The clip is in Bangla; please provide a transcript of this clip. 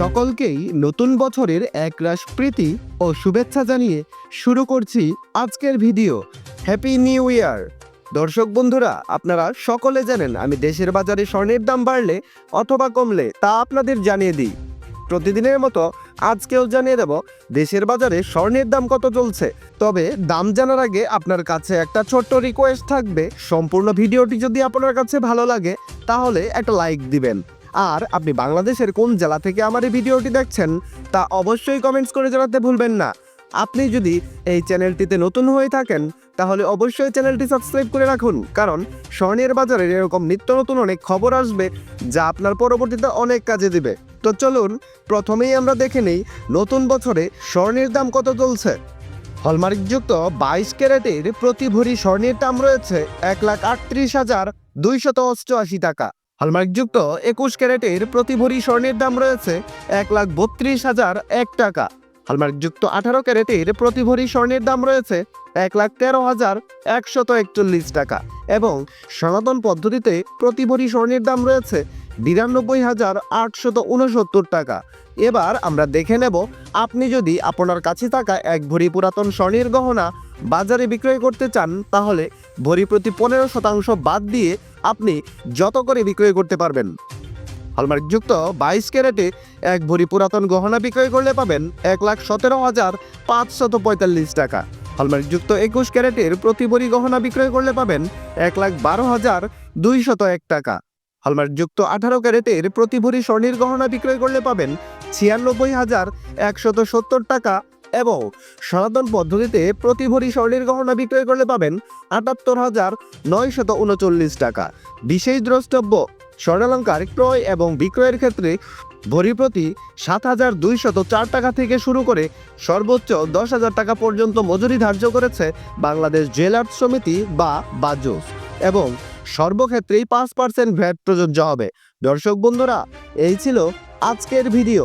সকলকেই নতুন বছরের একরাশ প্রীতি ও শুভেচ্ছা জানিয়ে শুরু করছি আজকের ভিডিও। হ্যাপি নিউ ইয়ার দর্শক বন্ধুরা, আপনারা সকলে জানেন আমি দেশের বাজারে স্বর্ণের দাম বাড়লে অথবা কমলে তা আপনাদের জানিয়ে দিই। প্রতিদিনের মতো আজকেও জানিয়ে দেব, দেশের বাজারে স্বর্ণের দাম কত চলছে। তবে দাম জানার আগে আপনার কাছে একটা ছোট্ট রিকোয়েস্ট থাকবে। সম্পূর্ণ ভিডিওটি যদি আপনার কাছে ভালো লাগে, তাহলে একটা লাইক দিবেন। আর আপনি বাংলাদেশের কোন জেলা থেকে আমার এই ভিডিওটি দেখছেন তা অবশ্যই কমেন্টস করে জানাতে ভুলবেন না। আপনি যদি এই চ্যানেলটিতে নতুন হয়ে থাকেন, তাহলে অবশ্যই চ্যানেলটি সাবস্ক্রাইব করে রাখুন, কারণ স্বর্ণের বাজারের এরকম নিত্য নতুন অনেক খবর আসবে যা আপনার পরবর্তীতে অনেক কাজে দিবে। তো চলুন, প্রথমেই আমরা দেখে নেই নতুন বছরে স্বর্ণের দাম কত চলছে। হলমার্কযুক্ত বাইশ ক্যারেটের প্রতি ভরি স্বর্ণের দাম রয়েছে এক লাখ আটত্রিশ হাজার দুইশত অষ্টআশি টাকা। হলমার্কযুক্ত একুশ ক্যারেটের প্রতি ভরি স্বর্ণের দাম রয়েছে এক লাখ বত্রিশ হাজার এক টাকা। হলমার্কযুক্ত আঠারো ক্যারেটের প্রতি ভরি স্বর্ণের দাম রয়েছে এক লাখ তেরো হাজার একশত একচল্লিশ টাকা এবং সনাতন পদ্ধতিতে প্রতি ভরি স্বর্ণের দাম রয়েছে বিরানব্বই হাজার আটশত উনসত্তর টাকা। এবার আমরা দেখে নেব, আপনি যদি আপনার কাছে থাকা এক ভরি পুরাতন স্বর্ণের গহনা বাজারে বিক্রয় করতে চান, তাহলে ভরি প্রতি পনেরো শতাংশ বাদ দিয়ে আপনি যত করে বিক্রয় করতে পারবেন। হলমার্কযুক্ত বাইশ ক্যারেটে এক ভরি পুরাতন গহনা বিক্রয় করলে পাবেন এক লাখ সতেরো হাজার পাঁচশত পঁয়তাল্লিশ টাকা। হলমার্কযুক্ত একুশ ক্যারেটের প্রতি ভরি গহনা বিক্রয় করলে পাবেন এক লাখ বারো হাজার দুইশত এক টাকা। হলমার্কযুক্ত আঠারো ক্যারেটের প্রতি ভরি স্বর্ণের গহনা বিক্রয় করলে পাবেন ছিয়ানব্বই হাজার একশত সত্তর টাকা এবং সনাতন পদ্ধতিতে প্রতি ভরি স্বর্ণের গহনা বিক্রয় করলে পাবেন আটাত্তর হাজার নয়শত উনচল্লিশ টাকা। বিশেষ দ্রষ্টব্য, স্বর্ণালঙ্কার ক্রয় এবং বিক্রয়ের ক্ষেত্রে ভরি প্রতি সাত হাজার দুইশত চার টাকা থেকে শুরু করে সর্বোচ্চ দশ হাজার টাকা পর্যন্ত মজুরি ধার্য করেছে বাংলাদেশ জুয়েলার্স সমিতি বা বাজুস এবং সর্বক্ষেত্রেই পাঁচ পার্সেন্ট ভ্যাট প্রযোজ্য হবে। দর্শক বন্ধুরা, এই ছিল আজকের ভিডিও।